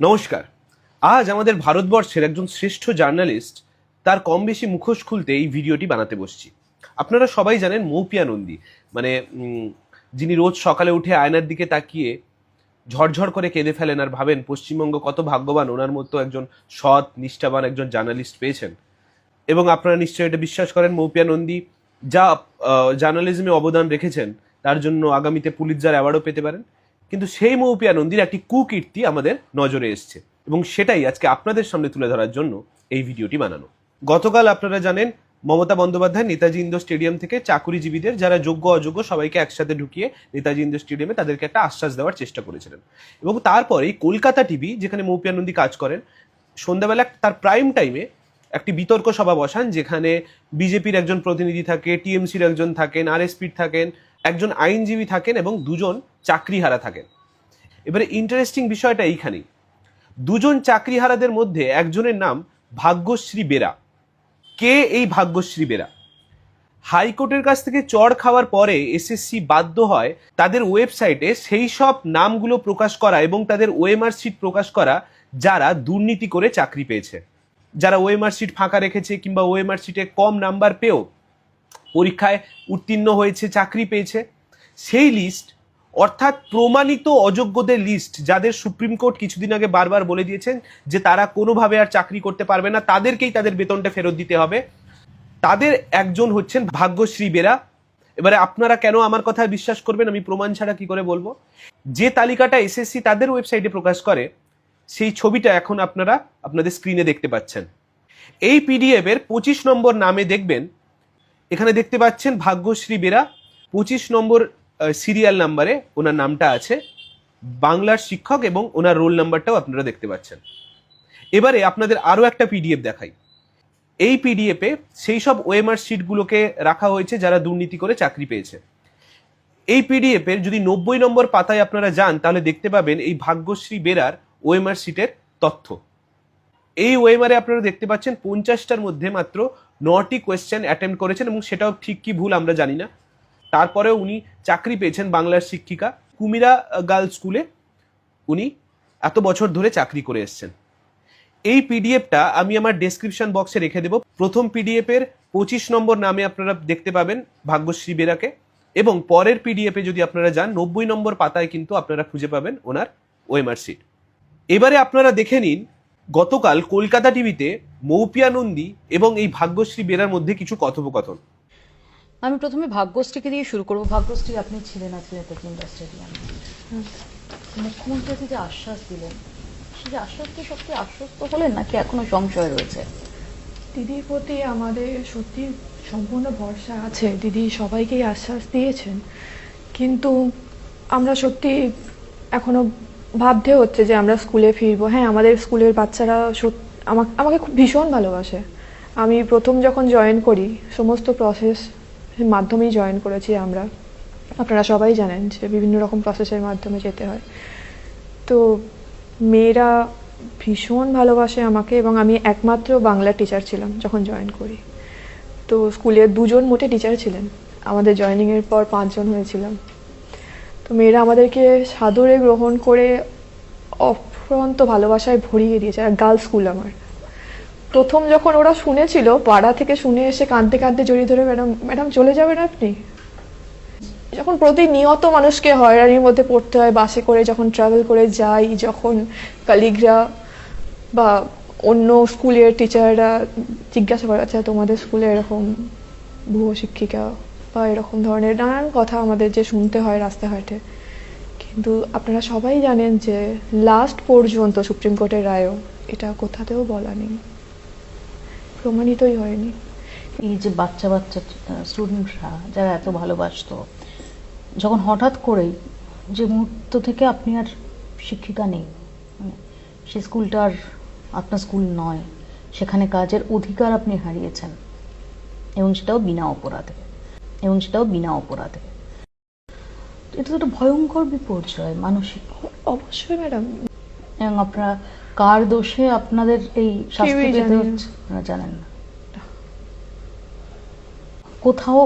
নমস্কার। আজ আমাদের ভারতবর্ষের একজন শ্রেষ্ঠ জার্নালিস্ট তার কম বেশি মুখোশ খুলতে এই ভিডিওটি বানাতে বসছি। আপনারা সবাই জানেন মৌপিয়া নন্দী মানে যিনি রোজ সকালে উঠে আয়নার দিকে তাকিয়ে ঝরঝর করে কেঁদে ফেলেন আর ভাবেন পশ্চিমবঙ্গ কত ভাগ্যবান, ওনার মতো একজন সৎ, নিষ্ঠাবান একজন জার্নালিস্ট পেয়েছেন। এবং আপনারা নিশ্চয়ই এটা বিশ্বাস করেন মৌপিয়া নন্দী যা জার্নালিজমে অবদান রেখেছেন, তার জন্য আগামীতে পুলিশ পুলিৎজার অ্যাওয়ার্ডও পেতে পারেন। কিন্তু সেই মৌপিয়া নন্দীর একটি কুকীর্তি আমাদের নজরে এসছে। এবং সেটাই আজকে আপনাদের সামনে তুলে ধরার জন্য এই ভিডিওটি বানানো। গতকাল আপনারা জানেন, মমতা বন্দ্যোপাধ্যায় নেতাজি ইন্দোর স্টেডিয়াম থেকে চাকুরিজীবীদের, যারা যোগ্য অযোগ্য, সবাইকে একসাথে ঢুকিয়ে নেতাজি ইন্দোর স্টেডিয়ামে তাদেরকে একটা আশ্বাস দেওয়ার চেষ্টা করেছিলেন। এবং তারপরেই কলকাতা টিভি, যেখানে মৌপিয়া নন্দী কাজ করেন, সন্ধ্যাবেলা তার প্রাইম টাইমে একটি বিতর্ক সভা বসান, যেখানে বিজেপির একজন প্রতিনিধি থাকে, টিএমসির একজন থাকেন আরএসপির থাকেন একজন আইনজীবী থাকেন এবং দুজন চাকরিহারা থাকেন। এবারে ইন্টারেস্টিং বিষয়টা এইখানেই দুজন চাকরিহারাদের মধ্যে একজনের নাম ভাগ্যশ্রী বেরা। কে এই ভাগ্যশ্রী বেরা? হাইকোর্টের কাছ থেকে চড় খাওয়ার পরে এসএসসি বাধ্য হয় তাদের ওয়েবসাইটে সেই সব নামগুলো প্রকাশ করা এবং তাদের ওএমআর শিট প্রকাশ করা যারা দুর্নীতি করে চাকরি পেয়েছে। যারা ওএমআর শিট ফাঁকা রেখেছে কিংবা ওএমআর শিটে কম নাম্বার পেয়েও পরীক্ষায় উত্তীর্ণ হয়েছে, চাকরি পেয়েছে। সেই লিস্ট অর্থাৎ প্রমাণিত অযোগ্যদের লিস্ট যাদের সুপ্রিম কোর্ট কিছুদিন আগে বারবার বলে দিয়েছেন যে তারা কোনোভাবে আর চাকরি করতে পারবে না, তাদেরকেই তাদের বেতনটা ফেরত দিতে হবে। তাদের একজন হচ্ছেন ভাগ্যশ্রী বেরা। এবারে আপনারা কেন আমার কথা বিশ্বাস করবেন? আমি প্রমাণ ছাড়া কি করে বলব? যে তালিকাটা এসএসসি তাদের ওয়েবসাইটে প্রকাশ করে, সেই ছবিটা এখন আপনারা আপনাদের স্ক্রিনে দেখতে পাচ্ছেন। এই পিডিএফ এর পঁচিশ নম্বর নামে দেখবেন এখানে দেখতে পাচ্ছেন ভাগ্যশ্রী বেরা, পঁচিশ নম্বর সিরিয়াল নাম্বারে ওনার নামটা আছে, বাংলার শিক্ষক এবং ওনার রোল নাম্বারটাও আপনারা দেখতে পাচ্ছেন। এবারে আপনাদের আরও একটা পিডিএফ দেখাই। এই পিডিএফে সেই সব ওএমআর শিটগুলোকে রাখা হয়েছে যারা দুর্নীতি করে চাকরি পেয়েছে। এই পিডিএফ এর যদি নব্বই নম্বর পাতায় আপনারা যান, তাহলে দেখতে পাবেন এই ভাগ্যশ্রী বেরার ওএমআর শিটের তথ্য। এই ওয়েমারে আপনারা দেখতে পাচ্ছেন পঞ্চাশটার মধ্যে মাত্র নটি কোয়েশ্চেন অ্যাটেম্প করেছেন এবং সেটাও ঠিক কি ভুল আমরা জানি না। তারপরেও উনি চাকরি পেয়েছেন বাংলার শিক্ষিকা কুমিরা গার্লস স্কুলে। উনি এত বছর ধরে চাকরি করে এসছেন। এই পিডিএফটা আমি আমার ডেসক্রিপশন বক্সে রেখে দেব। প্রথম পিডিএফের পঁচিশ নম্বর নামে আপনারা দেখতে পাবেন ভাগ্যশ্রী বেরাকে এবং পরের পিডিএফে যদি আপনারা যান, নব্বই নম্বর পাতায় কিন্তু আপনারা খুঁজে পাবেন ওনার ওয়েমার সিট এবারে আপনারা দেখে নিন গতকাল কলকাতা টিভিতে মৌপিয়া নন্দী এবং এই ভাগ্যশ্রী বেরার মধ্যে কিছু কথোপকথন। আমি প্রথমে ভাগ্যশ্রীকে দিয়ে শুরু করব। ভাগ্যশ্রী আপনি ছিলেন আজকে তেজমুন্ডা স্টেডিয়ামে মুখ্যমন্ত্রী যে আশ্বাস দিলেন সেই আশ্বাস কি সত্যি আশ্বস্ত হলেন নাকি এখনও সংশয় রয়েছে? দিদির প্রতি আমাদের সত্যি সম্পূর্ণ ভরসা আছে। দিদি সবাইকেই আশ্বাস দিয়েছেন। কিন্তু আমরা সত্যি এখনও ভাবতে হচ্ছে যে আমরা স্কুলে ফিরবো। হ্যাঁ আমাদের স্কুলের বাচ্চারা আমাকে খুব ভীষণ ভালোবাসে। আমি প্রথম যখন জয়েন করি, সমস্ত প্রসেস মাধ্যমেই জয়েন করেছি আমরা। আপনারা সবাই জানেন যে বিভিন্ন রকম প্রসেসের মাধ্যমে যেতে হয়। তো মেয়েরা ভীষণ ভালোবাসে আমাকে এবং আমি একমাত্র বাংলা টিচার ছিলাম যখন জয়েন করি। তো স্কুলে দুজন মোটে টিচার ছিলেন। আমাদের জয়েনিংয়ের পর পাঁচজন হয়েছিলাম। তো মেয়েরা আমাদেরকে সাদরে গ্রহণ করে অফ্রন্ত ভালোবাসায় ভরিয়ে দিয়েছে, আর গার্লস স্কুল আমার। প্রথম যখন ওরা শুনেছিল, পাড়া থেকে শুনে এসে কাঁদতে কাঁদতে জড়িয়ে ধরে, ম্যাডাম ম্যাডাম, চলে যাবেন আপনি? যখন প্রতিনিয়ত মানুষকে হয়রানির মধ্যে পড়তে হয়, বাসে করে যখন ট্রাভেল করে যাই, যখন কালিগরা বা অন্য স্কুলের টিচাররা জিজ্ঞাসা করে আচ্ছা তোমাদের স্কুলে এরকম ভুয়ো শিক্ষিকা বা এরকম ধরনের নানান কথা আমাদের যে শুনতে হয় রাস্তাঘাটে। কিন্তু আপনারা সবাই জানেন যে লাস্ট পর্যন্ত সুপ্রিম কোর্টের রায়ও, এটা কোথাতেও বলা নেই। প্রমাণিতই হয়নি। এই যে বাচ্চা বাচ্চা স্টুডেন্টরা যারা এত ভালোবাসতো, যখন হঠাৎ করেই যে মুহূর্ত থেকে আপনি আর শিক্ষিকা নেই মানে সে স্কুলটা আর আপনার স্কুল নয়, সেখানে কাজের অধিকার আপনি হারিয়েছেন, এবং সেটাও বিনা অপরাধে। এবং সেটাও বিনা অপরাধে। এটা তো একটা ভয়ঙ্কর বিপর্যয় মানসিক। অবশ্যই ম্যাডাম। এবং আপনারা কার দোষে আপনাদের এই শাস্তি পেতে হচ্ছে আপনারা জানেন না। কোথাও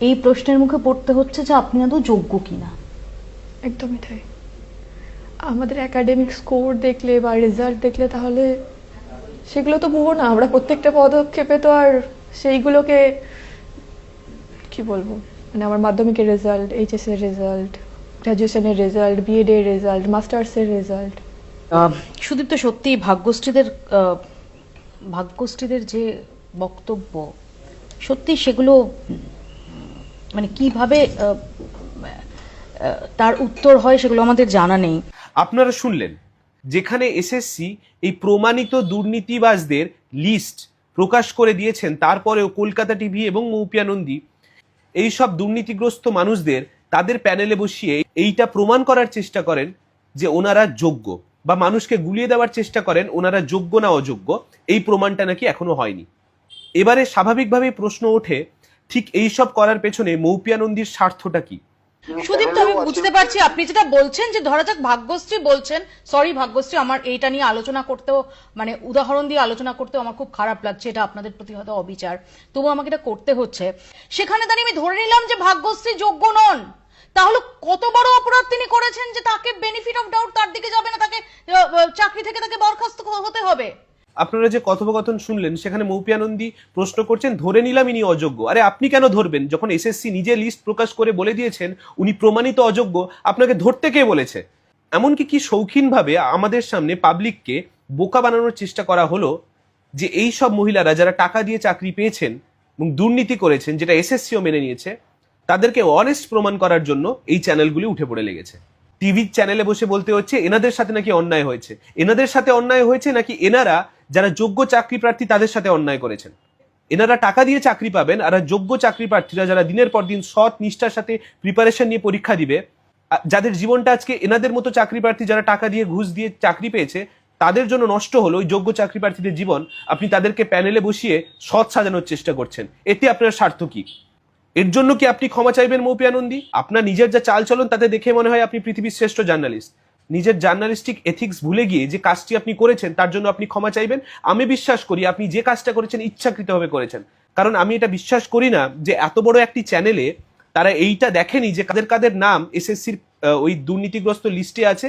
এই প্রশ্নের মুখে পড়তে হচ্ছে যে আপনি আদৌ যোগ্য কিনা। একদমই তাই। আমাদের একাডেমিক স্কোর দেখলে বা রেজাল্ট দেখলে তাহলে সেগুলো তো পুরো না। আমরা প্রত্যেকটা পদক্ষেপে তো আর সেইগুলোকে কি বলব? মানে আমার মাধ্যমিকের রেজাল্ট এইচএস এর রেজাল্ট গ্র্যাজুয়েশনের রেজাল্ট বিএড এর রেজাল্ট মাস্টার্সের রেজাল্ট সুদীপ তো সত্যি ভাগ্যশ্রীদের ভাগ্যশ্রীদের যে বক্তব্য সত্যি সেগুলো মানে কীভাবে তার উত্তর হয় সেগুলো আমাদের জানা নেই। আপনারা শুনলেন যেখানে এসএসসি এই প্রমাণিত দুর্নীতিবাজদের লিস্ট প্রকাশ করে দিয়েছেন তারপরেও কলকাতা টিভি এবং মৌপিয়া নন্দী এইসব দুর্নীতিগ্রস্ত মানুষদের তাদের প্যানেলে বসিয়ে এইটা প্রমাণ করার চেষ্টা করেন যে ওনারা যোগ্য বা মানুষকে গুলিয়ে দেওয়ার চেষ্টা করেন ওনারা যোগ্য না অযোগ্য, এই প্রমাণটা নাকি এখনও হয়নি। এবারে স্বাভাবিকভাবেই প্রশ্ন ওঠে, ঠিক এই সব করার পেছনে মৌপিয়া নন্দীর স্বার্থটা কি? সুদীপ তো আমি বুঝতে পারছি আপনি যেটা বলছেন যে ধরা যাক ভাগ্যশ্রী বলছেন সরি ভাগ্যশ্রী আমার এইটা নিয়ে আলোচনা করতেও মানে উদাহরণ দিয়ে আলোচনা করতেও আমার খুব খারাপ লাগছে এটা আপনাদের প্রতি হয়তো অবিচার। তবু আমাকে এটা করতে হচ্ছে। সেখানে দাঁড়িয়ে আমি ধরে নিলাম যে ভাগ্যশ্রী যোগ্য নন। তাহলে কত বড় অপরাধ তিনি করেছেন যে তাকে বেনিফিট অফ ডাউট তার দিকে যাবে না তাকে চাকরি থেকে তাকে বরখাস্ত হতে হবে? আপনারা যে কথোপকথন শুনলেন, সেখানে মৌপিয়ানন্দী প্রশ্ন করছেন, ধরে নিলাম ইনি অযোগ্য। আরে, আপনি কেন ধরবেন? যখন এসএসসি নিজে লিস্ট প্রকাশ করে বলে দিয়েছেন, উনি প্রমাণিত অযোগ্য, আপনাকে ধরতে কে বলেছে? এমনকি কি শৌখিনভাবে আমাদের সামনে পাবলিককে বোকা বানানোর চেষ্টা করা হলো যে এই সব মহিলারা যারা টাকা দিয়ে চাকরি পেয়েছেন এবং দুর্নীতি করেছেন, যেটা এসএসসিও মেনে নিয়েছে, তাদেরকে অনেস্ট প্রমাণ করার জন্য এই চ্যানেলগুলি উঠে পড়ে লেগেছে। টিভির চ্যানেলে বসে বলতে হচ্ছে, এনাদের সাথে নাকি অন্যায় হয়েছে? এনাদের সাথে অন্যায় হয়েছে নাকি এনারা যারা যোগ্য চাকরি প্রার্থী তাদের সাথে অন্যায় করেছেন। এনারা টাকা দিয়ে চাকরি পাবেন, আর যোগ্য চাকরি প্রার্থীরা যারা দিনের পর দিন সৎ নিষ্ঠার সাথে প্রিপারেশন নিয়ে পরীক্ষা দিবে যাদের জীবনটা আজকে এনাদের মতো চাকরি প্রার্থী যারা টাকা দিয়ে ঘুষ দিয়ে চাকরি পেয়েছে, তাদের জন্য নষ্ট হলো ওই যোগ্য চাকরি প্রার্থীদের জীবন। আপনি তাদেরকে প্যানেলে বসিয়ে সৎ সাজানোর চেষ্টা করছেন। এতে আপনার স্বার্থ কি? এর জন্য কি আপনি ক্ষমা চাইবেন মৌপিয়ানন্দী আপনার নিজের যা চাল চলন তাতে দেখে মনে হয় আপনি পৃথিবীর শ্রেষ্ঠ জার্নালিস্ট। নিজের জার্নালিস্টিক এথিক্স ভুলে গিয়ে যে কাজটি আপনি করেছেন, তার জন্য আপনি ক্ষমা চাইবেন। আমি বিশ্বাস করি আপনি যে কাজটা করেছেন ইচ্ছাকৃতভাবে করেছেন। কারণ আমি এটা বিশ্বাস করি না যে এত বড় একটি চ্যানেলে তারা এইটা দেখেনি যে কাদের কাদের নাম এসএসসির ওই দুর্নীতিগ্রস্ত লিস্টে আছে।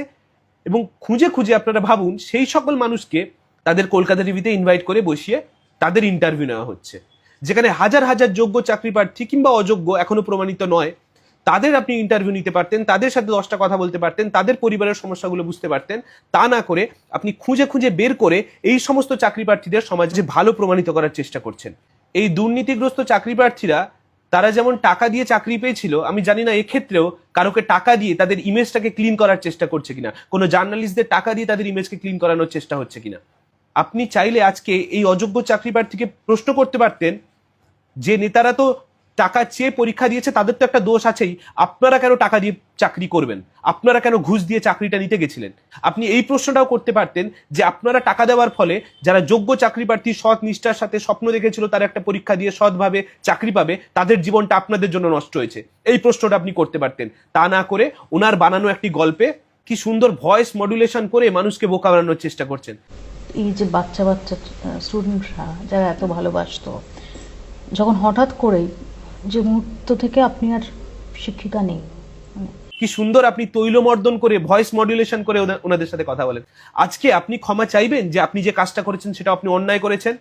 এবং খুঁজে খুঁজে আপনারা ভাবুন, সেই সকল মানুষকে তাদের কলকাতা টিভিতে ইনভাইট করে বসিয়ে তাদের ইন্টারভিউ নেওয়া হচ্ছে। যেখানে হাজার হাজার যোগ্য চাকরি প্রার্থী কিংবা অযোগ্য এখনও প্রমাণিত নয়। তাদের আপনি ইন্টারভিউ নিতে পারতেন, তাদের সাথে দশটা কথা বলতে পারতেন, তাদের পরিবারের সমস্যাগুলো বুঝতে পারতেন। তা না করে আপনি খুঁজে খুঁজে বের করে এই সমস্ত চাকরি প্রার্থীদের সমাজে ভালো প্রমাণিত করার চেষ্টা করছেন। এই দুর্নীতিগ্রস্ত চাকরি প্রার্থীরা তারা যেমন টাকা দিয়ে চাকরি পেয়েছিল, আমি জানি না এক্ষেত্রেও কারোকে টাকা দিয়ে তাদের ইমেজটাকে ক্লিন করার চেষ্টা করছে কিনা, কোনো জার্নালিস্টদের টাকা দিয়ে তাদের ইমেজকে ক্লিন করানোর চেষ্টা হচ্ছে কিনা। আপনি চাইলে আজকে এই অযোগ্য চাকরি প্রার্থীকে প্রশ্ন করতে পারতেন, যে নেতারা তো টাকা চেয়ে পরীক্ষা দিয়েছে, তাদের তো একটা দোষ আছেই। আপনারা কেন টাকা দিয়ে চাকরি করবেন? আপনারা কেন ঘুষ দিয়ে চাকরিটা নিতে গেছিলেন? আপনি এই প্রশ্নটাও করতে পারতেন যে আপনারা টাকা দেওয়ার ফলে যারা যোগ্য চাকরি প্রার্থী সৎ নিষ্ঠার সাথে স্বপ্ন দেখেছিল তারা একটা পরীক্ষা দিয়ে সৎভাবে চাকরি পাবে, তাদের জীবনটা আপনাদের জন্য নষ্ট হয়েছে। এই প্রশ্নটা আপনি করতে পারতেন। তা না করে ওনার বানানো একটি গল্পে কি সুন্দর ভয়েস মডুলেশন করে মানুষকে বোকা বানানোর চেষ্টা করছেন। এই যে বাচ্চা বাচ্চা স্টুডেন্টরা যারা এত ভালোবাসতো, যখন হঠাৎ করেই যে মুহূর্ত থেকে আপনি আর শিক্ষিকা নেই। মানে কি সুন্দর আপনি তৈলমর্দন করে ভয়েস মডুলেশন করে ওনা- ওনাদের সাথে কথা বলেন। আজকে আপনি ক্ষমা চাইবেন যে আপনি যে কাজটা করেছেন সেটা আপনি অন্যায় করেছেন?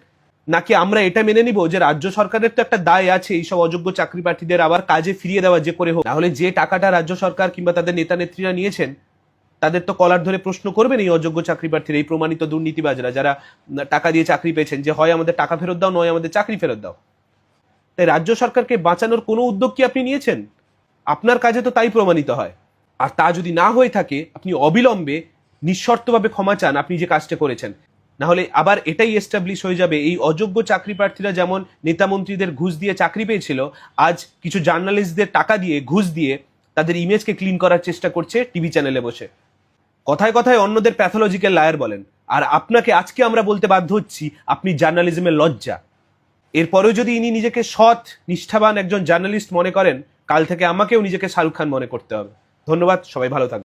নাকি আমরা এটা মেনে নিব যে রাজ্য সরকারের তো একটা দায় আছে, এইসব অযোগ্য চাকরি প্রার্থীদের আবার কাজে ফিরিয়ে দেওয়া যে করে হোক। তাহলে যে টাকাটা রাজ্য সরকার কিংবা তাদের নেতা নেত্রীরা নিয়েছেন, তাদের তো কলার ধরে প্রশ্ন করবেন এই অযোগ্য চাকরি প্রার্থীরা এই প্রমাণিত দুর্নীতিবাজরা যারা টাকা দিয়ে চাকরি পেয়েছেন যে, হয় আমাদের টাকা ফেরত দাও, নয় আমাদের চাকরি ফেরত দাও। তাই রাজ্য সরকারকে বাঁচানোর কোনো উদ্যোগ কি আপনি নিয়েছেন? আপনার কাজে তো তাই প্রমাণিত হয়। আর তা যদি না হয়ে থাকে, আপনি অবিলম্বে নিঃশর্তভাবে ক্ষমা চান, আপনি যে কাজটা করেছেন। না হলে আবার এটাই এস্টাবলিশ হয়ে যাবে, এই অযোগ্য চাকরি প্রার্থীরা যেমন নেতা মন্ত্রীদের ঘুষ দিয়ে চাকরি পেয়েছিল, আজ কিছু জার্নালিস্টদের টাকা দিয়ে ঘুষ দিয়ে তাদের ইমেজকে ক্লিন করার চেষ্টা করছে টিভি চ্যানেলে বসে। কথায় কথায় অন্যদের প্যাথোলজিক্যাল লায়ার বলেন। আর আপনাকে আজকে আমরা বলতে বাধ্য হচ্ছি, আপনি জার্নালিজমের লজ্জা। এরপরেও যদি ইনি নিজেকে সৎ, নিষ্ঠাবান একজন জার্নালিস্ট মনে করেন, কাল থেকে আমাকেও নিজেকে শাহরুখ খান মনে করতে হবে। ধন্যবাদ, সবাই ভালো থাকবেন।